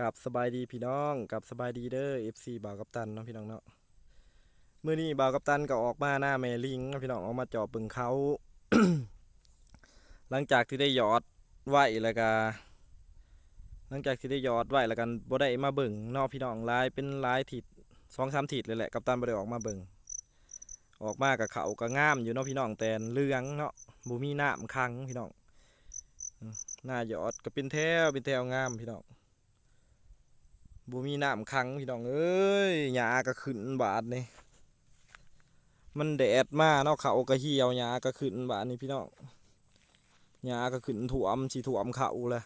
กับสบายดีพี่น้องกับสบายดีเด้อ FC บ่าวกัปตันเนาะพี่น้องเนาะเมื่อนี้บ่าวกัปตันก็ออกมาหน้าแมลิงพี่น้องออกมาเจาะปึงเขา หลังจากที่ได้ยอดไว้แล้วก็หลังจากที่ได้ยอดไว้แล้วกันบ่ได้มาเบิ่งนาะพี่น้องลายเป็นลายทิศสองสามทิศเลยแหละกัปตันบ่ได้ออกมาเบิ่งออกมากับเขาก็งามอยู่เนาะพี่น้องแต่เรืองเนาะบ่มีน้ำคังพี่น้องหน้ายอดก็เป็นแถวเป็นแถวงามพี่น้อง บ่มีน้ำขังพี่น้องเอ้ยหญ้าก็ขึ้นบาดนี่มันแดดมาเนาะเขาก็เหี่ยวหญ้าก็ขึ้นบาดนี่พี่น้องหญ้าก็ขึ้นท่วมสิท่วมเขาเลย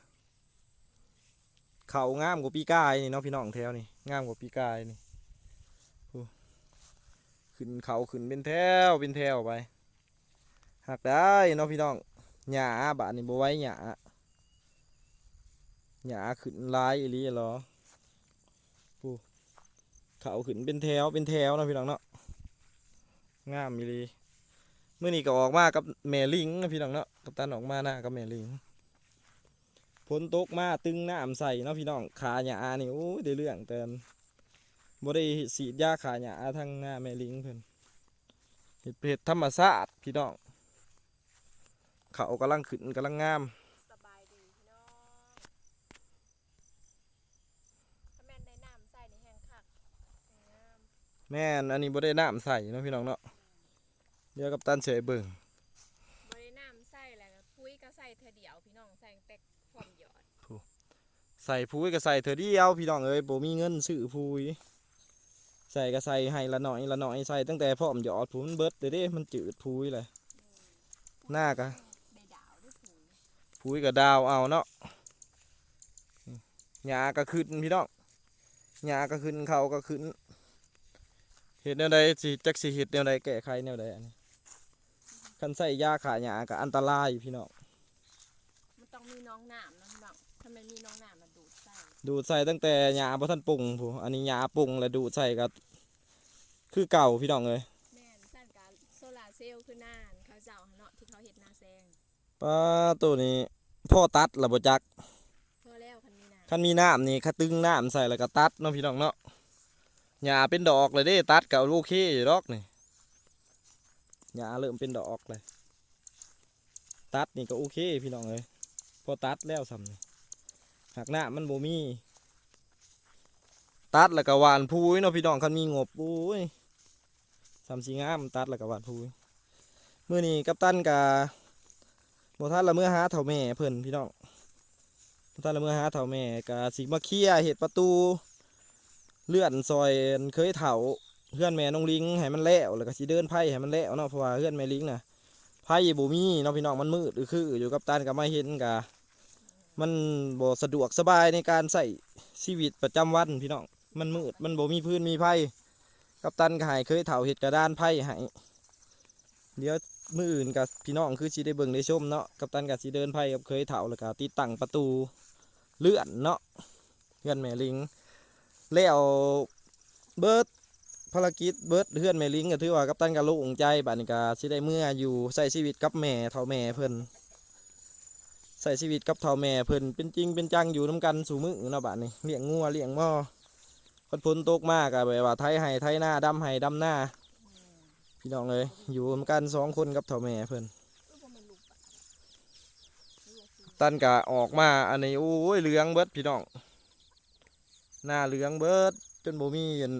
เขางามกว่าปีกายนี่เนาะพี่น้องแถวนี่งามกว่าปีกายนี่ขึ้นเขาขึ้นเป็นแถวเป็นแถวไปหักได้เนาะพี่น้องหญ้าบาดนี่บ่ไว้หญ้าหญ้าขึ้นหลายอีหลีเหรอ เขาขึ้นเป็นแถวเป็นแถวนะพี่น้องเนาะงามมีลีเมื่อนี้ก็ออกมากับแม่ลิงนะพี่น้องเนาะกับตันออกมาหน้ากับแม่ลิงฝนตกมาตึงน้ำใส่เนาะพี่น้องขาหญ้านี่โอ้ยได้เรื่องแต่บ่ได้สีดยาขาหญ้าทั้งหน้าแม่ลิงเพิ่นเห็ดเห็ดธรรมชาติพี่น้องเขากำลังขึ้นกำลังงาม สบายดีพี่น้องถ้าแม่นได้น้ำใส่ในแห้งคักงาม แม่นอันนี้บ่ได้น้ำใส่เนาะพี่น้องเนาะเดี๋ยวกับตันเฉยเบิ่งบ่ได้น้ำใส่แล้วก็ปุ้ยก็ใส่เธอเดียวพี่น้องใส่แต่พร้อมหยอดใส่พุ้ยก็ใส่เถอะเดียวพี่น้องเอ้ยบ่มีเงินซื้อพุ้ยใส่ก็ใส่ให้ละหน่อยละหน่อยใส่ตั้งแต่พร้อมหยอดพุ้มันเบิดเด้เด้มันจืดพุ้ยเลยหน้าก็ได้ดาวด้วยปุ๋ยพุ้ยก็ดาวเอาเนาะหญ้าก็ขึ้นพี่น้องหญ้าก็ขึ้นเขาก็ขึ้น เฮ็ดแนวใดสิจักสิเฮ็ดแนวใดแก้ไขแนวใดอันนี้คันใส่ยาขาหญ้าก็อันตรายพี่น้องมันต้องมีน้องน้ำนะพี่น้องถ้ามันมีน้องน้ำมันดูดใส่ดูดใส่ตั้งแต่หญ้าบ่ทันปรุงผู้อันนี้หญ้าปรุงแล้วดูดใส่ก็คือเก่าพี่น้องเอ้ยแม่นสั่นการโซลาร์เซลล์คือหน้าอันเขาเจ้าเนาะที่เขาเฮ็ดหน้าแซงป้าตัวนี้พ่อตัดระบบจักพอแล้วคันนี้นะคันมีน้ำนี่คัตึงน้ำใส่แล้วก็ตัดเนาะพี่น้องเนาะ หญ้าเป็นดอกเลยเด้ตัดกับโอเคอยู่ดอกนี่หญ้าเริ่มเป็นดอกเลย ตัดนี่ก็โอเคพี่น้องเลยพอตัดแล้วสำนี่หากหน้ามันบ่มี ตัดแล้วก็หวานพูยเนาะพี่น้องคันมีงบปุ้ยสามสีงามตัดแล้วก็หวานพูยเมื่อนี้กัปตันกะบ่ทันละเมื่อหาเถ่าแม่เพิ่นพี่น้องตอนละเมื่อหาเถ่าแม่กะสิมาเคลียเห็ดประตู เลื่อนซอยเคยเถาเพื่อนแม่น้องลิงให้มันแล้วแล้วก็สิเดินไพ่ให้มันแล้วเนาะเพราะว่าเพื่อนแม่ลิงน่ะไพ่บ่มีเนาะพี่น้องมันมืดคืออยู่กับตานก็ไม่เห็นกะมันบ่สะดวกสบายในการใช้ชีวิตประจำวันพี่น้องมันมืดมันบ่มีพื้นมีไพ่กับตันก็ให้เคยเถาเห็ดกระด้านไพ่ให้เดี๋ยวมืออื่นกับพี่น้องคือสิได้เบิ่งได้ชมเนาะกับตันกับสิเดินไพ่กับเคยเถาแล้วก็ติดตั้งประตูเลื่อนเนาะเลื่อนแม่ลิง แล้วเบิร์ดภารกิจเบิร์ดเลื่อนแม่ลิงก็ถือว่ากัปตันกับลูกองใจบัดนี้ก็สิได้เมื่ออยู่ใส่ชีวิตกับแม่เท่าแม่เพิ่นใส่ชีวิตกับเท่าแม่เพิ่นเป็นจริงเป็นจังอยู่น้กันสู่มือเนาะบัดนี้เลี้ยงงัวเลี้ยงหม้อคนพ้นตกมากก็แบบว่าไทยให้ไทยหน้าดำให้ดำหน้าพี่น้องเลยอยู่นำกันสองคนกับเท่าแม่เพิ่นเออบ่แมันลูกปตันกะออกมาอันนี้โอ้ยเหลืองเบิดพี่น้อง หน้าเหลืองเบิดจนบ่มีอัน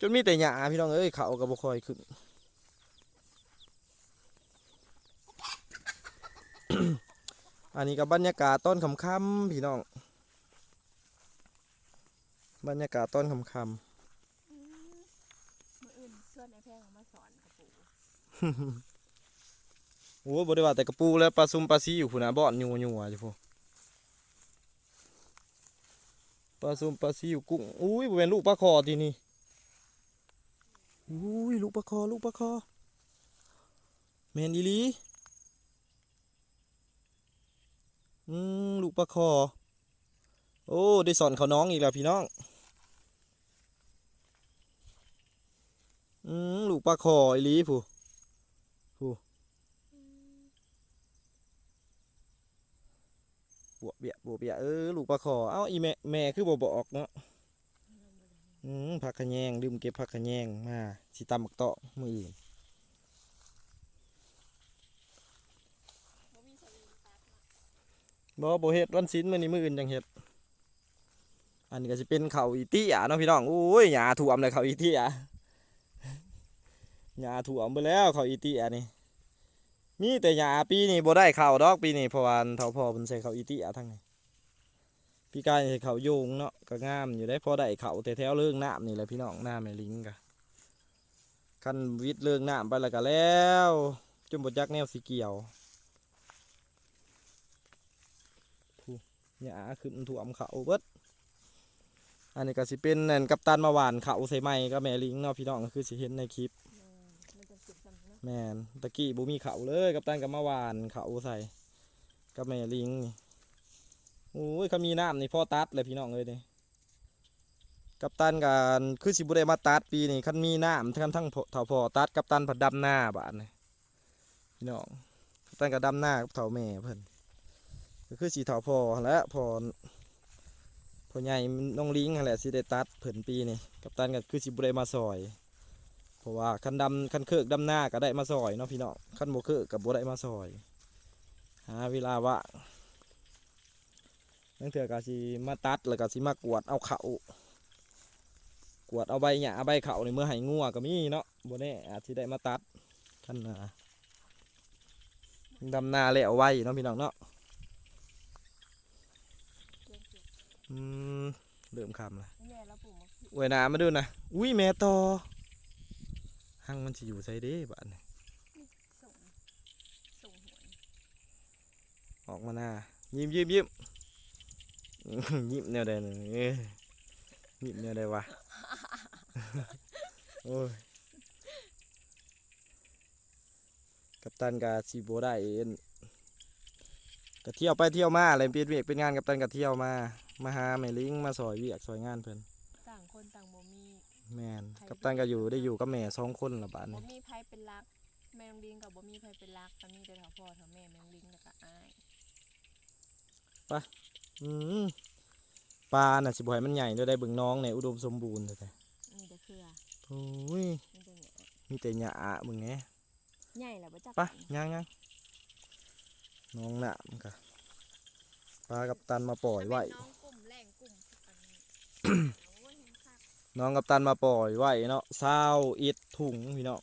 จนมีแต่หญ้าพี่น้องเอ้ยเขาก็บ่ค่อยขึ้นอันนี้ก็บบรรยากาศต้นคำคำพี่น้อง บรรยากาศต้นคำคำมื้ออื่นเสื้อในแพงเอามาสอนกระปูโอ้บ่ได้ว่าแต่กระปูแล้วปลาซุมปลาซีอยู่พุ่นนะบ่อนอยู่อยู่อยู่พุ่ ปลาซุมปลาซีอยู่กุ้งอุ้ยเป็นลูกปลาคอทีนี่อุ้ยลูกปลาคอลูกปลาคอแมนอีลีอืมลูกปลาคอ โอ้ ได้สอนเขาน้องอีกแล้วพี่น้องอืมลูกปลาคออีลีผู้ ผู้ปวเบียปวเบียเออลูกปลาคอเอ้าอีแม่แม่คือบ่บอกเนาะอืมผักขะแยงลืมเก็บผักขะแยงมาสิตำบักเตาะมืออื่นบ่บ่เฮ็ดวันศิลป์มื้อนี้มื้ออื่นจังเฮ็ดอันนี้ก็สิเป็นเขาอีตี้อะเนาะพี่น้องโอ้ยหญ้าท่วมเลยเขาอีตี้อะหญ้าท่วมไปแล้วเขาอีตี้อะนี่ มีแต่หญ้าปีนี้บ่ได้ข้าวดอกปีนี้เพราะว่าเฒ่าพ่อเพิ่นใส่ข้าวอีตี้อ่ทั้งนี้พี่กายใส่ข้าวโยงเนาะก็งามอยู่ได้พอได้ข้าวแต่แถวเรื่องน้ำนี่แหละพี่น้องน้าแม่ลิงก็คันวิทย์เรื่องน้ำไปแล้วก็แล้วจนบ่จักแนวสิเกี่ยวหญ้าขึ้นถ่วมเขาเบิดอันนี้ก็สิเป็นนั่นกัปตันมาหวานเขาใส่ไม้ก็แม่ลิงเนาะพี่น้องก็คือสิเห็นในคลิป แมนตะกี้บ่มีเขาเลยกัปตันก็มาวานเขาใส่กับแม่ลิงนี่โอ้ยเขามีน้ำนี่พ่อตัดเลยพี่น้องเลยนี่กัปตันกันคือสิบ่ได้มาตัดปีนี้คันมีน้ำทั้งทั้งเฒ่าพ่อตัดกัปตันผัดดำหน้าบาดนี่พี่น้องกัปตันก็ดำหน้ากับเฒ่าแม่เพิ่นก็คือสิเฒ่าพ่อแล้วพอพอใหญ่น้องลิงนั่นแหละสิได้ตัดเพิ่นปีนี่กัปตันก็คือสิบ่ได้มาซอย เพราะว่าคันดำคันเคิกดำหน้าก็ได้มาซอยเนาะพี่น้องคันบ่เคิกก็บ่ได้มาซอยหาเวลาว่างนั่นเถื่อก็สิมาตัดแล้วก็สิมากวดเอาเขากวดเอาใบหญ้าใบเขาในเมื่อให้งัวก็มีเนาะบ่แน่อาจสิได้มาตัดคันน่ะดำนาแล้วไว้เนาะพี่น้องเนาะเกี่ยวเกี่ยวอืมเริ่มคำละแม่แล้วปลูกมะพริกเวยหนามาดูนะ อุ้ยแม่ต่อ หังมันสิอยู่ใส่เด้บ้านนี่ส่งส่งหวยออกมาหน้ายิ้มยิ้มยิ้มอื้อยิ้มแนวใดนี่เอ้ยยิ้มแนวใดวะโอ้ยกัปตันกาซีโบได้เอ็นก็เที่ยวไปเที่ยวมาอะไรเป็นเวียกเป็นงานกัปตันก็เที่ยวมา มาหาแม่ลิงมาซอยเวียกซอยงานเพิ่น ต่างคนต่างบ่มี แม่นกัปตันก็อยู่ได้อยู่กับแม่สองคนละบาดบ่นี้มีไผเป็นรักแม่น้องลิงกับบ่มีไผเป็นรักก็มีแต่เฒ่าพ่อเฒ่าแม่แม่น้องลิงแล้วก็อ้ายอืมปลาน่ะสิบ่ให้มันใหญ่ด้วยได้เบิ่งน้องในอุดมสมบูรณ์แต่มีแต่เครือโอ้ยมีแต่หยามีแต่หญ้ามึงแหน่ใหญ่แล้วบ่จักไปะย่างย่างน้องน่ะมันก็ปลากับตันมาปล่อยไว้น้องกลุ่มแรงกลุ่มอันนี้โอ้ยเห็ นคักน้องกับตันมาปล่อยไว้เนาะซาวอิดถุงพี่เนาะ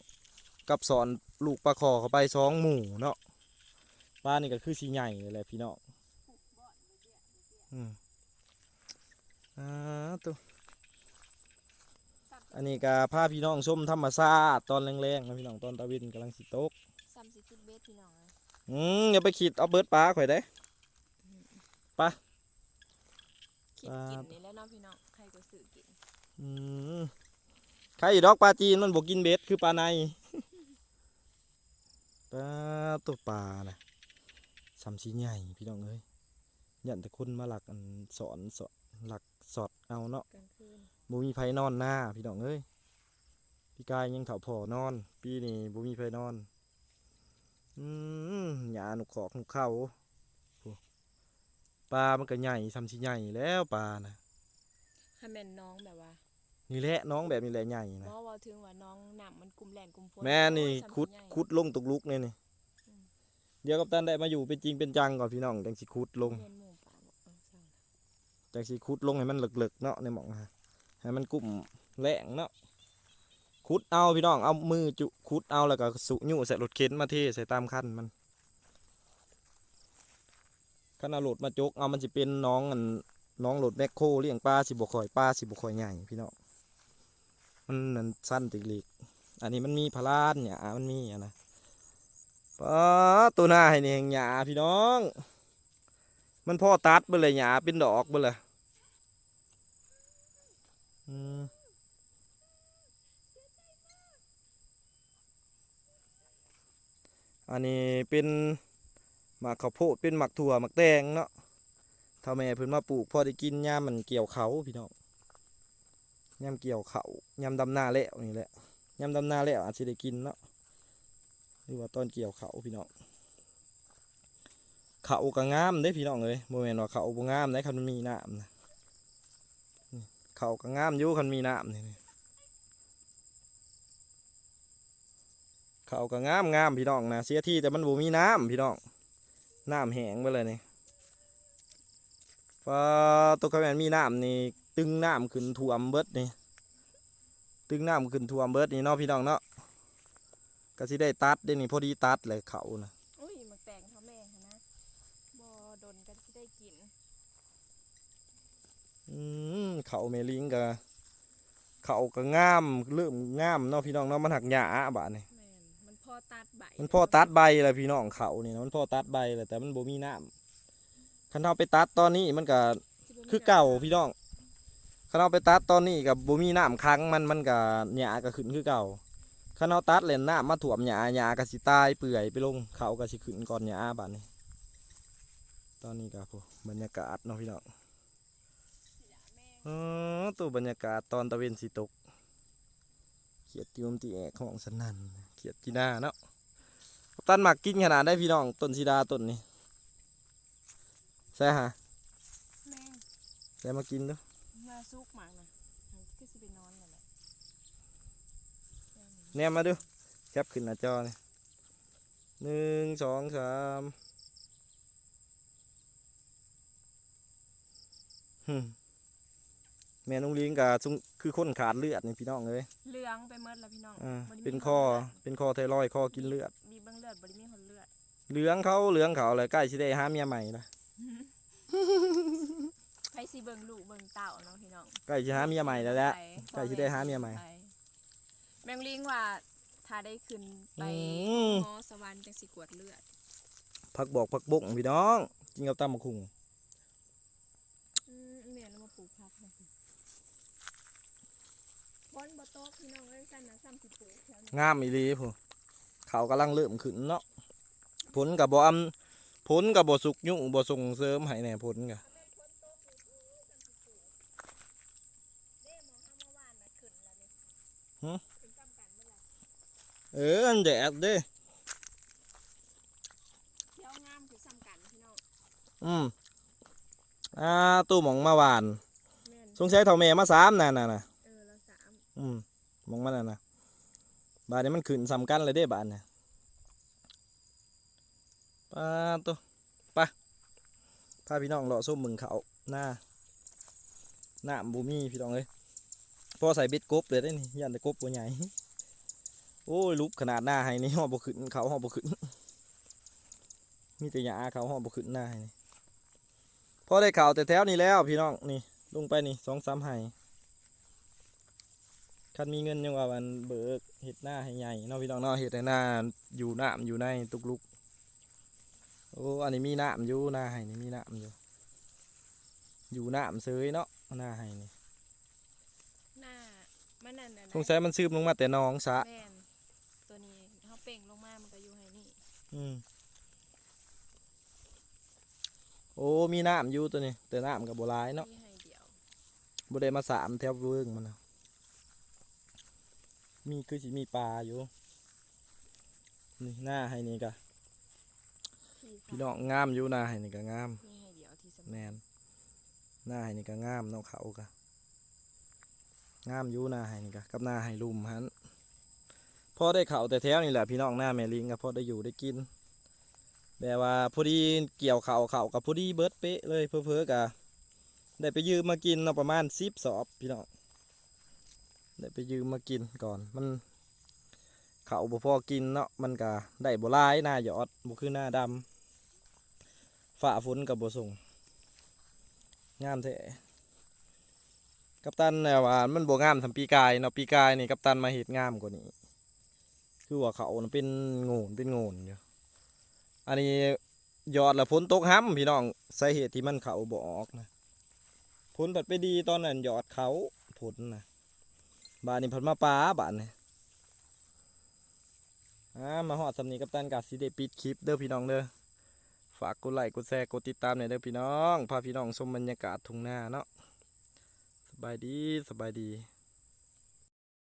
กับสอนลูกปลาคอเข้าไปสองหมู่เนาะปลานี่ก็คือสีใหญ่เลยแหละพี่เนาะอืมอ่าตัวสับอันนี้ก็พาพี่น้องชมธรรมชาติตอนแรงๆนะพี่น้องตอนตะวินกำลังสิตกซ้ำสิคิดเบสพี่น้องเลยอืมอย่าไปขีดเอาเบิดปลาข่อยได้คิดกินนี่แหล้วเนาะพี่น้อง ใครอยู่ดอกปลาจีนมันบอกกินเบ็ดคือปลาในปลาตัวปลานะสามสีใหญ่พี่น้องเอ้ยยันแต่คนมาหลักอันสอนสอนหลักสอดเอาเนาะกลางคืนบ่มีไผนอนหน้าพี่น้องเอ้ยพี่กายยังเถาพอนอนปีนี้บ่มีไผนอนอืมหยาหนุกขอกหนุกเข้าโอ้ปลามันก็ใหญ่สามสีใหญ่แล้วปลานะคันแม่นน้องแบบว่า นี่แหละน้องแบบนี้แหละใหญ่นะ บ่ว่าถึงว่าน้องน้ำมันกลุ่มแรงกลุ่มฝนแม่นี่โอ้ยคุดซ้ำใหญ่ คุดลงตกลุกเนี่ยนี่อืม เดี๋ยวกับตันได้มาอยู่เป็นจริงเป็นจังก่อนพี่น้องจังสิคุดลงเรียนหมู่ป่าบอกเออสร้างจังสิคุดลงให้มันเหลึกๆเนาะในหมองฮะให้มันกลุ่มแรงเนาะคุดเอาพี่น้องเอามือจุคุดเอาแล้วก็สุญูใส่รถเข็นมาเทใส่ตามคันมันคันเอารถมาจกเอามันสิเป็นน้องอันน้องรถแมคโครเลี้ยงปลาสิบ่ค่อยปลาสิบ่ค่อยใหญ่พี่น้อง มันนั่นสั้นติกลีกอันนี้มันมีพลานเนี่ยมันมีอะนะปาตัวหน้าให้นี่แหยาพี่น้อง มันพ่อตัดไปเลยหยาเป็นดอกไปเลยอืมอันนี้เป็นหมักข้าวโพดเป็นหมักถั่วหมักแตงเนาะถ้าแม่เพิ่นมาปลูกพอได้กินยามันเกี่ยวเขาพี่น้อง ยามเกี่ยวเขายามดำนาแล้วนี่แหละยามดำนาแล้วอาจจะได้กินเนาะหรือว่าตอนเกี่ยวเขาพี่น้องเขาก็งามเด้พี่น้องเอ้ยบ่แม่นว่าเขาบ่งามได้คันมันมีน้ำนะเขาก็งามอยู่คันมีน้ำนี่นี่เขาก็งามงามพี่น้องนะเสียที่แต่มันบ่มีน้ำพี่น้องน้ำแห้งไปเลยนี่พอตัวกระแมนมีน้ำนี่ ตึงน้ำขึ้นท่วมเบิดนี่ตึงน้ำขึ้นท่วมเบิดนี่เนาะพี่น้องเนาะก็สิได้ตัดได้นี่พอดีตัดเลยเขานะอุ้ยหมักแตงเขาแม่หั่นนะบอดนกันที่ได้กินอืมเขาเมลิงก็เขาก็งามเริ่มงามเนาะพี่น้องเนาะมันหักหญ้าบาดนี่แม่นมันพอตัดใบมันพ่อตัดใบเลยพี่น้องเขานี่นะมันพ่อตัดใบเลยแต่มันบ่มีน้ำคันเอาไปตัดตอนนี้มันก็สิบ่มีคือเก่าน้ำพี่น้อง คันเอาไปตัดตอนนี้กับบ่มีน้ำค้างมันมันก็หญ้าก็ขึ้นคือเก่าคันเอาตัดเล่นน้ำมาถ่วมหญ้าหญ้าก็สิตายเปื่อยไปลงเขาก็สิขึ้นก่อนหญ้าบาดนี้ ตอนนี้ก็พบรรยากาศเนาะพี่น้องอ๋อตัวบรรยากาศตอนตะเวนสิตกเขียดติวมตีแอกของสนันเขียดกีน่าเนาะกัปตันหมักกินขนาดได้พี่น้องต้นสีดาต้นนี้ใช่ฮะแม่งใช่มากินดูมา ซุกหมากนะมันคือสิไปนอนนั่นแหละแนมมาดูแคปขึ้นหน้าจอนี่หนึ่งสองสามหึ่มแม่นุ่งลิงกับคือคนขาดเลือดนี่พี่น้องเลยเหลืองไปหมดแล้วพี่น้องอ่าบ่ได้มีเป็นหข้อเลืดเป็นข้อไทรอยด์ข้อกินเลือด มีเบิ่งเลือดบ่ได้มีคนเลือดเหลืองเขาเหลืองเขาเลยใกล้สิได้หาเมียใหม่ละ ใครสิเบิ่งลูกเบิ่งเต่าเนาะพี่น้องใกล้สิหาเมียใหม่แล้วแหละไปใกล้สิได้หาเมียใหม่ ไปแมงลิงว่าถ้าได้ขึ้นไปอืม หมอสวรรค์จังสิกวดเลือดพักบอกพักบุ้งพี่น้องกินกับตำมะคุงอืมแม่นเอามาปลูกผักนะบอนบ่โตกพี่น้องเอ้ยสั่นน่ะซ้ำสิปลูกแถวนี้งามอีหลีผู้เขากำลังเริ่มขึ้นเนาะผลกับบ่อำผลกับบ่สุกยุ่งบ่ส่งเสริมให้แหน่ผลกะ เด้หมอเฮาเมื่อวานน่ะขึ้นแล้วนี่ หึ เอออันแดดเด้เที่ยวงามคือซ้ำกันพี่น้องอืมอ่าตู้หมองมาหวานแม่นสงสัยเท่าแม่มาสามน่ะน่ะน่ะเออละสามอืมหมองมันน่ะน่ะบาดนี้มันขึ้นซ้ำกันเลยเด้บาดเนี่ยปาตัวไปพาพี่น้องเลาะส้มมึงเขาหน้าหน้าบูมี่พี่น้องเอ้ย พอใส่เบ็ดกบเลยได้นี่ยันแต่กบตัวใหญ่โอ้ยลุกขนาดหน้าให้นี่ห่อบ่ขึ้นเขาห่อบ่ขึ้นมีแต่ยาเขาห่อบ่ขึ้นหน้าให้นี่พอได้ข่าวแต่แถวนี้แล้วพี่น้องนี่ลงไปนี่สองสามไห้คันมีเงินยังว่ามันเบิกเห็ดหน้าให้ใหญ่เนาะพี่น้องเนาะเห็ดหน้าอยู่หน้ำอยู่ในตุกลุกโอ้อันนี้มีหน้ำอยู่หน้าให้นี่มีหน้ำอยู่อยู่หน้ำเซยเนาะหน้าให้นี่ มันนั่นน่ะนะสงสัยมันซึมลงมาแต่หน้องสะแม่นตัวนี้เขาเป่งลงมา มันก็อยู่ให้นี่อืมโอ้มีน้ำอยู่ตัวนี้ แต่น้ำกับโบรายเนาะมีให้เดียวบได้มาสามแถวเวิงมันนะมีคือสิมีปลาอยู่นี่หน้าให้นี่กะที่พี่น้องงามอยู่หน้าให้นี่กะงามมีให้เดียวที่สำแมคัญนหน้าให้นี่กะงามเนาะเขากะ งามอยู่หน้าให้นี่กะกับหน้าให้ลุมฮันพอได้เข่าแต่แถวนี่แหละพี่น้องหน้าแม่ลิงกะพอได้อยู่ได้กินแบบว่าพอดีเกี่ยวเข่าเข่ากับพอดีเบิร์ดเป๊ะเลยเพอเพอกะได้ไปยืมมากินเนาประมาณสิบสอบพี่น้องได้ไปยืมมากินก่อนมันเข่าบ่พอกินเนาะมันกะได้บ่หลายหน้าหยอดบ่คือหน้าดำฝ่าฝนกับบ่ส่งงามแท้ กัปตันเนี่ยว่ามันบ่งามทำปีกายเนาะปีกายนี่กัปตันมาเฮ็ดงามกว่านี้ คือว่าเขาน่เป็นโงนเป็นโงนอยู่อันนี้ยอดละพ้นตกห้ำพี่น้องสาเหตุที่มันเขาบออกนะพ้นผัดไปดีตอนนั้นยอดเขาผลนะบานนี้ผัดมาปลาบานนี่อามาหอดสำนีกับตันกาสิเดปิดคลิปเด้อพี่น้องเด้อฝากกดไลค์กดแชร์กดติดตามหน่อยเด้อพี่น้องพาพี่น้องชมบรรยากาศทุ่งนาเนาะ บายดีสบายดี